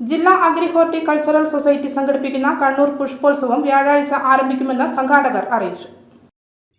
ജില്ലാ agri horticultural society സംഘടിപ്പിക്കുന്ന കണ്ണൂർ പുഷ്പോത്സവം വ്യാഴാഴ്ച ആരംഭിക്കുമെന്ന് സംഘാടകർ അറിയിച്ചു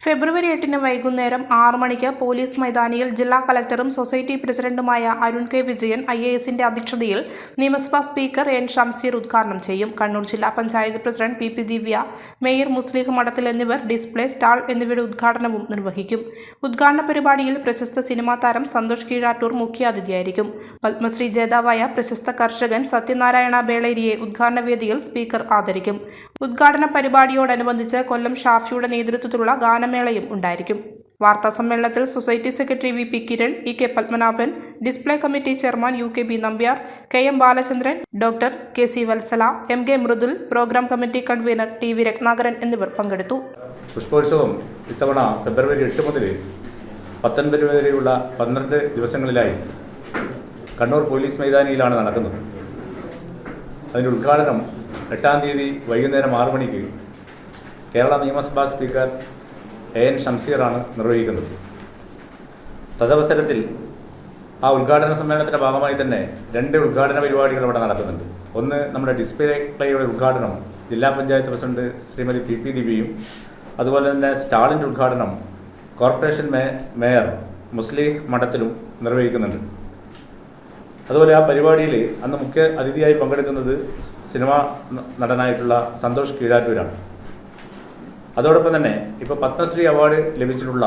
ഫെബ്രുവരി എട്ടിന് വൈകുന്നേരം ആറു മണിക്ക് പോലീസ് മൈതാനിയിൽ ജില്ലാ കളക്ടറും സൊസൈറ്റി പ്രസിഡന്റുമായ Arun K Vijayan I A എസിന്റെ അധ്യക്ഷതയിൽ നിയമസഭാ സ്പീക്കർ എൻ ഷംസീർ ഉദ്ഘാടനം ചെയ്യും. കണ്ണൂർ ജില്ലാ panchayat president P P Divya mayor Muslim Mathathil എന്നിവർ ഡിസ്പ്ലേ സ്റ്റാൾ എന്നിവയുടെ ഉദ്ഘാടനവും നിർവഹിക്കും. ഉദ്ഘാടന പരിപാടിയിൽ പ്രശസ്ത സിനിമാ താരം സന്തോഷ് കീഴാട്ടൂർ മുഖ്യാതിഥിയായിരിക്കും. പത്മശ്രീ ജേതാവായ പ്രശസ്ത കർഷകൻ സത്യനാരായണ ബേളേരിയെ ഉദ്ഘാടന വേദിയിൽ സ്പീക്കർ ആദരിക്കും. ഉദ്ഘാടന പരിപാടിയോടനുബന്ധിച്ച് കൊല്ലം ഷാഫിയുടെ നേതൃത്വത്തിലുള്ള ഗാനമേളയും ഉണ്ടായിരിക്കും. വാർത്താ സമ്മേളനത്തിൽ society secretary V P Kiran E K Padmanabhan display committee chairman U K B Nambiar K M Balachandran doctor K C Vatsala M K Mridul programme committee convener T V Ratnakaran എന്നിവർ പങ്കെടുത്തു. പുഷ്പോത്സവം ഇത്തവണ ഫെബ്രുവരി എട്ട് മുതൽ പത്തൊൻപത് വരെയുള്ള പന്ത്രണ്ട് ദിവസങ്ങളിലായി Kannur police മൈതാനിയിലാണ് നടക്കുന്നത്. അതിന്റെ ഉദ്ഘാടനം എട്ടാം തീയതി വൈകുന്നേരം ആറു മണിക്ക് കേരള നിയമസഭാ സ്പീക്കർ എ എൻ ഷംസീറാണ് നിർവഹിക്കുന്നത്. തദവസരത്തിൽ ആ ഉദ്ഘാടന സമ്മേളനത്തിന്റെ ഭാഗമായി തന്നെ രണ്ട് ഉദ്ഘാടന പരിപാടികൾ ഇവിടെ നടക്കുന്നുണ്ട്. ഒന്ന് നമ്മുടെ ഡിസ്പ്ലേ പ്ലേയുടെ ഉദ്ഘാടനം ജില്ലാ panchayat president Shrimati P P ദിവ്യയും അതുപോലെ തന്നെ സ്റ്റാളിന്റെ ഉദ്ഘാടനം കോർപ്പറേഷൻ മേയർ മുസ്ലിം മഠത്തിലും നിർവഹിക്കുന്നുണ്ട്. അതുപോലെ ആ പരിപാടിയിൽ അന്ന് മുഖ്യ അതിഥിയായി പങ്കെടുക്കുന്നത് സിനിമാ നടനായിട്ടുള്ള സന്തോഷ് കീഴാറ്റൂരാണ്. അതോടൊപ്പം തന്നെ ഇപ്പോൾ പത്മശ്രീ അവാർഡ് ലഭിച്ചിട്ടുള്ള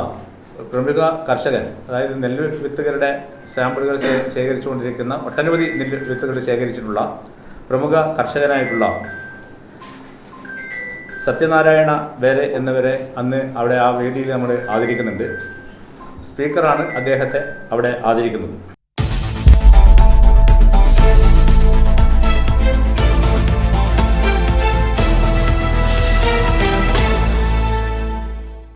പ്രമുഖ കർഷകൻ അതായത് നെല്ല് വിത്തുകളുടെ സാമ്പിളുകൾ ശേഖരിച്ചുകൊണ്ടിരിക്കുന്ന ഒട്ടനവധി നെല്ല് വിത്തുകൾ ശേഖരിച്ചിട്ടുള്ള പ്രമുഖ കർഷകനായിട്ടുള്ള സത്യനാരായണ വേരെ എന്നിവരെ അന്ന് അവിടെ ആ വേദിയിൽ നമ്മൾ ആദരിക്കുന്നുണ്ട്. സ്പീക്കറാണ് അദ്ദേഹത്തെ അവിടെ ആദരിക്കുന്നത്.